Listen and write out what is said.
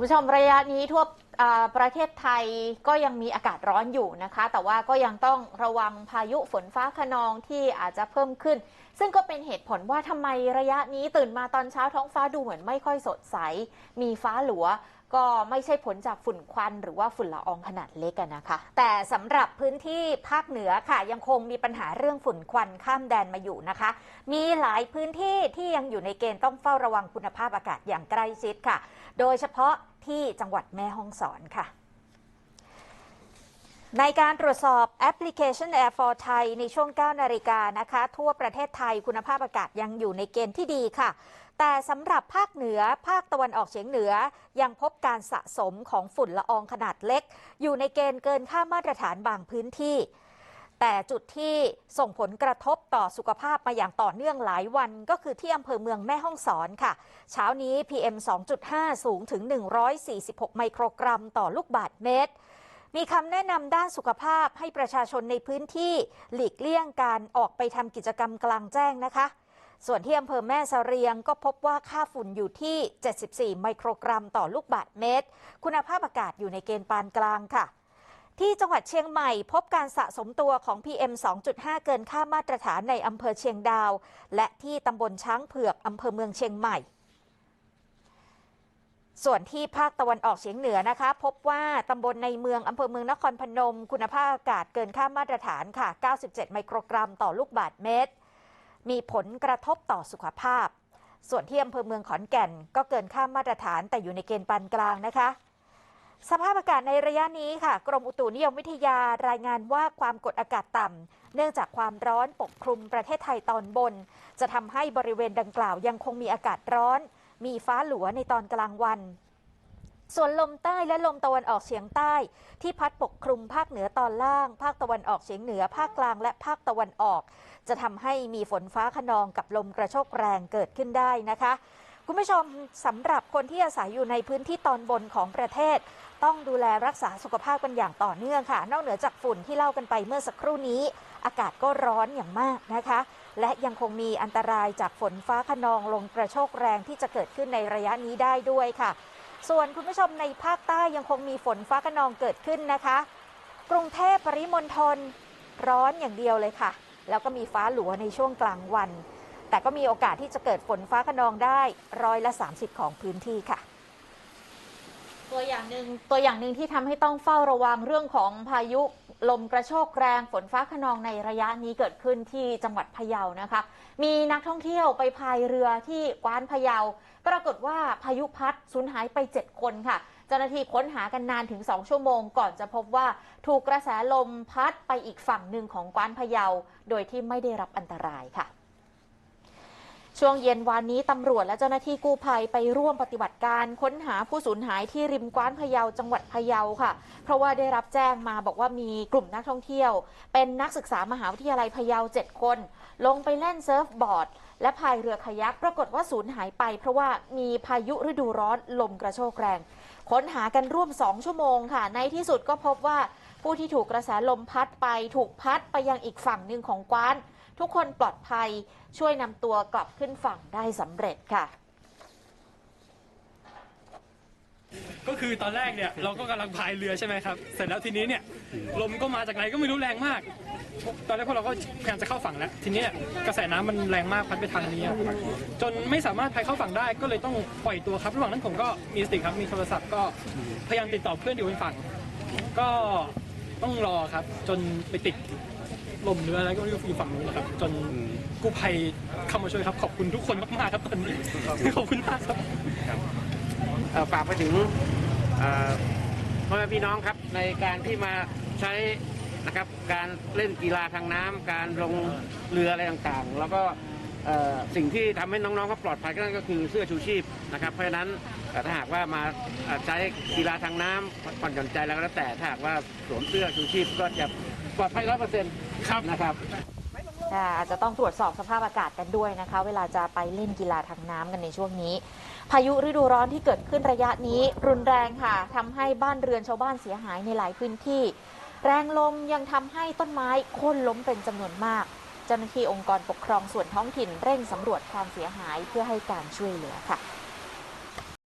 คุณผู้ชมระยะนี้ทั่วประเทศไทยก็ยังมีอากาศร้อนอยู่นะคะ แต่ว่าก็ยังต้องระวังพายุฝนฟ้าขนองที่อาจจะเพิ่มขึ้น ซึ่งก็เป็นเหตุผลว่าทำไมระยะนี้ตื่นมาตอนเช้าท้องฟ้าดูเหมือนไม่ค่อยสดใส มีฟ้าหลัว ก็ไม่ใช่ผลจากฝุ่นควันหรือว่าฝุ่นละอองขนาดเล็กนะคะ แต่สำหรับพื้นที่ภาคเหนือค่ะ ยังคงมีปัญหาเรื่องฝุ่นควันข้ามแดนมาอยู่นะคะ มีหลายพื้นที่ที่ยังอยู่ในเกณฑ์ต้องเฝ้าระวังคุณภาพอากาศอย่างใกล้ชิดค่ะ โดยเฉพาะที่จังหวัดแม่ฮ่องสอนค่ะ ในการตรวจสอบแอปพลิเคชัน Air for Thai ในช่วง 9 นาฬิกานะคะ ทั่วประเทศไทยคุณภาพอากาศยังอยู่ในเกณฑ์ที่ดีค่ะ แต่สำหรับภาคเหนือ ภาคตะวันออกเฉียงเหนือ ยังพบการสะสมของฝุ่นละอองขนาดเล็ก อยู่ในเกณฑ์เกินค่ามาตรฐานบางพื้นที่ แต่จุดที่ส่งผลกระทบต่อสุขภาพมาอย่างต่อเนื่องหลายวันก็คือที่อำเภอเมืองแม่ฮ่องสอนค่ะ เช้านี้ PM 2.5 สูงถึง 146 ไมโครกรัมต่อลูกบาศก์เมตร มีคำแนะนำด้านสุขภาพให้ประชาชนในพื้นที่หลีกเลี่ยงการออกไปทำกิจกรรมกลางแจ้งนะคะ ส่วนที่อำเภอแม่สเสรียงก็พบว่าค่าฝุ่นอยู่ที่ 74 ไมโครกรัมต่อลูกบาศก์เมตร คุณภาพอากาศอยู่ในเกณฑ์ปานกลางค่ะที่จังหวัดเชียงใหม่พบการสะสมตัวของ PM 2.5 เกินค่ามาตรฐานในอำเภอเชียงดาว และที่ตำบลช้างเผือกอำเภอเมืองเชียงใหม่ ส่วนที่ภาคตะวันออกเฉียงเหนือนะคะ พบว่าตำบลในเมืองอำเภอเมืองนครพนม คุณภาพอากาศเกินค่ามาตรฐานค่ะ 97 ไมโครกรัมต่อลูกบาศก์เมตร มีผลกระทบต่อสุขภาพ ส่วนที่อำเภอเมืองขอนแก่น ก็เกินค่ามาตรฐานแต่อยู่ในเกณฑ์ปานกลางนะคะ สภาพอากาศในระยะนี้ค่ะ กรมอุตุนิยมวิทยารายงานว่าความกดอากาศต่ำเนื่องจากความร้อนปกคลุมประเทศไทยตอนบน จะทำให้บริเวณดังกล่าวยังคงมีอากาศร้อน มีฟ้าหลัวในตอนกลางวัน ส่วนลมใต้และลมตะวันออกเฉียงใต้ ที่พัดปกคลุมภาคเหนือตอนล่าง ภาคตะวันออกเฉียงเหนือ ภาคกลางและภาคตะวันออก จะทำให้มีฝนฟ้าขนองกับลมกระโชกแรงเกิดขึ้นได้นะคะ คุณผู้ชมสำหรับคนที่อาศัยอยู่ในพื้นที่ตอนบนของประเทศ ต้องดูแลรักษาสุขภาพกันอย่างต่อเนื่องค่ะ นอกเหนือจากฝุ่นที่เล่ากันไปเมื่อสักครู่นี้ อากาศก็ร้อนอย่างมากนะคะ และยังคงมีอันตรายจากฝนฟ้าขนองลมกระโชกแรงที่จะเกิดขึ้นในระยะนี้ได้ด้วยค่ะ ส่วนคุณผู้ชมในภาคใต้ยังคงมีฝนฟ้าขนองเกิดขึ้นนะคะ กรุงเทพปริมณฑลร้อนอย่างเดียวเลยค่ะ แล้วก็มีฟ้าหลัวในช่วงกลางวัน แต่ก็มีโอกาสที่จะเกิดฝนฟ้าขนองได้ร้อยละ 30 ของพื้นที่ค่ะ ตัวอย่างหนึ่งตัวอย่างหนึ่งที่ทำให้ต้องเฝ้าระวังเรื่องของพายุลมกระโชกแรงฝนฟ้าขนองในระยะนี้เกิดขึ้นที่จังหวัดพะเยานะคะ มีนักท่องเที่ยวไปพายเรือที่กวานพะเยา ปรากฏว่าพายุพัดสูญหายไป 7 คนค่ะ เจ้าหน้าที่ค้นหากันนานถึง 2 ชั่วโมง ก่อนจะพบว่าถูกกระแสลมพัดไปอีกฝั่งหนึ่งของกวานพะเยา โดยที่ไม่ได้รับอันตรายค่ะ ช่วงเย็นวานนี้ตำรวจและเจ้าหน้าที่กู้ภัยไปร่วมปฏิบัติการค้นหาผู้สูญหายที่ริมกว้านพะเยาจังหวัดพะเยาค่ะ เพราะว่าได้รับแจ้งมาบอกว่ามีกลุ่มนักท่องเที่ยว เป็นนักศึกษามหาวิทยาลัยพะเยา7คน ลงไปเล่นเซิร์ฟบอร์ด และพายเรือคายักปรากฏว่าสูญหายไป เพราะว่ามีพายุฤดูร้อนลมกระโชกแรง ค้นหากันร่วม2ชั่วโมงค่ะ ในที่สุดก็พบว่าผู้ที่ถูกกระแสลมพัดไปถูกพัดไปยังอีกฝั่งหนึ่งของกว้าน ทุกคนปลอดภัยช่วยนำตัวกลับขึ้นฝั่งได้สำเร็จค่ะ ก็คือตอนแรกเนี่ยเราก็กำลังพายเรือใช่ไหมครับ เสร็จแล้วทีนี้เนี่ยลมก็มาจากไหนก็ไม่รู้แรงมาก ตอนแรกพวกเราก็พยายามจะเข้าฝั่งแล้ว ทีนี้เนี่ยกระแสน้ำมันแรงมากพัดไปทางนี้อะจนไม่สามารถพายเข้าฝั่งได้ก็เลยต้องปล่อยตัวครับระหว่างนั้นผมก็มีสติครับมีโทรศัพท์ก็พยายามติดต่อเพื่อนอยู่บนฝั่ง ก็ต้องรอครับ จนไปติด ลมหรืออะไรก็ไม่รู้อยู่ฝั่งนู้นนะครับ จนกู้ภัยเข้ามาช่วยครับ ขอบคุณทุกคนมากๆครับตอนนี้ขอบคุณมากครับ เอ่อฝากไปถึงเอ่อพ่อแม่พี่น้องครับในการที่มาใช้นะครับการเล่นกีฬาทางน้ำการลงเรืออะไรต่างๆ แล้วก็เอ่อสิ่งที่ทำให้น้องๆเขาปลอดภัยก็นั่นก็คือเสื้อชูชีพนะครับเพราะฉะนั้นเอ่อถ้าหากว่ามาเอ่อใช้กีฬาทางน้ำพักผ่อนหย่อนใจแล้วก็แล้วแต่ถ้าหากว่าสวมเสื้อชูชีพก็จะ ปลอดภัยร้อยเปอร์เซ็นต์ครับนะครับค่ะอาจจะต้องตรวจสอบสภาพอากาศกันด้วยนะคะ เวลาจะไปเล่นกีฬาทางน้ำกันในช่วงนี้ พายุฤดูร้อนที่เกิดขึ้นระยะนี้รุนแรงค่ะทำให้บ้านเรือนชาวบ้านเสียหายในหลายพื้นที่ แรงลมยังทำให้ต้นไม้โค่นล้มเป็นจำนวนมาก เจ้าหน้าที่องค์กรปกครองส่วนท้องถิ่นเร่งสำรวจความเสียหายเพื่อให้การช่วยเหลือค่ะ